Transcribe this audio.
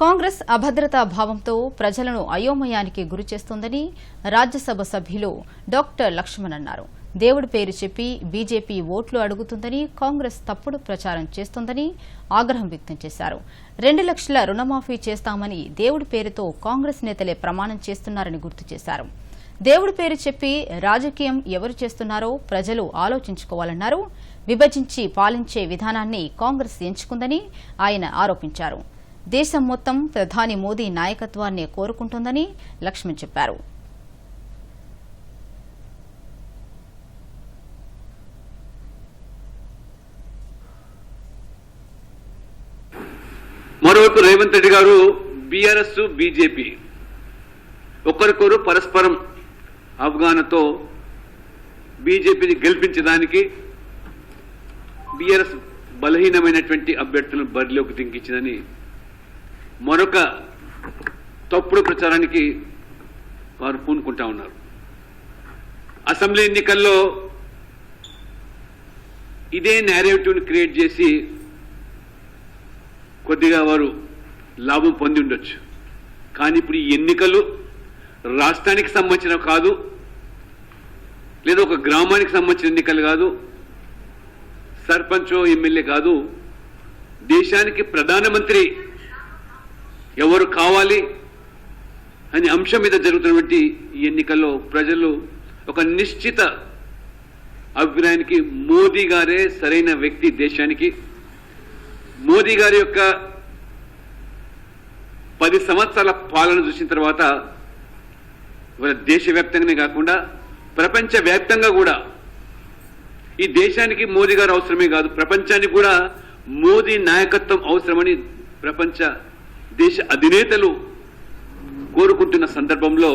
కాంగ్రెస్ అభద్రతా భావంతో ప్రజలను అయోమయానికి గురిచేస్తోందని రాజ్యసభ సభ్యులు డాక్టర్ లక్ష్మణ్ అన్నారు. దేవుడి పేరు చెప్పి బీజేపీ ఓట్లు అడుగుతుందని కాంగ్రెస్ తప్పుడు ప్రచారం చేస్తోందని ఆగ్రహం వ్యక్తం చేశారు. రెండు లక్షల రుణమాఫీ చేస్తామని దేవుడి పేరుతో కాంగ్రెస్ నేతలే ప్రమాణం చేస్తున్నారని గుర్తు చేశారు. దేవుడి పేరు చెప్పి రాజకీయం ఎవరు చేస్తున్నారో ప్రజలు ఆలోచించుకోవాలన్నారు. విభజించి పాలించే విధానాన్ని కాంగ్రెస్ ఎంచుకుందని ఆయన ఆరోపించారు. దేశం మొత్తం ప్రధాని మోదీ నాయకత్వాన్ని కోరుకుంటుందని లక్ష్మణ్ చెప్పారు. మరోవైపు రేవంత్ రెడ్డి గారు బీఆర్ఎస్ బీజేపీ ఒకరికొరు పరస్పరం అవగాహనతో బీజేపీని గెలిపించడానికి బీఆర్ఎస్ బలహీనమైనటువంటి అభ్యర్థులను బరిలోకి దింకించిందని మరొక తప్పుడు ప్రచారానికి వారు పూనుకుంటా ఉన్నారు. అసెంబ్లీ ఎన్నికల్లో ఇదే నేరేటివ్ని క్రియేట్ చేసి కొద్దిగా వారు లాభం పొంది ఉండొచ్చు. కానీ ఇప్పుడు ఈ ఎన్నికలు రాష్ట్రానికి సంబంధించిన కాదు లేదా ఒక గ్రామానికి సంబంధించిన ఎన్నికలు కాదు సర్పంచో ఎమ్మెల్యే కాదు దేశానికి ప్రధానమంత్రి ఎవరు కావాలి అనే అంశం మీద జరుగుతున్నటువంటి ఈ ఎన్నికల్లో ప్రజలు ఒక నిశ్చిత అభిప్రాయానికి మోదీ గారే సరైన వ్యక్తి దేశానికి. మోదీ గారి యొక్క పది సంవత్సరాల పాలన చూసిన తర్వాత దేశవ్యాప్తంగానే కాకుండా ప్రపంచ వ్యాప్తంగా కూడా ఈ దేశానికి మోదీ గారు అవసరమే కాదు ప్రపంచానికి కూడా మోదీ నాయకత్వం అవసరమని ప్రపంచ దేశ అధినేతలు కోరుకుంటున్న సందర్భంలో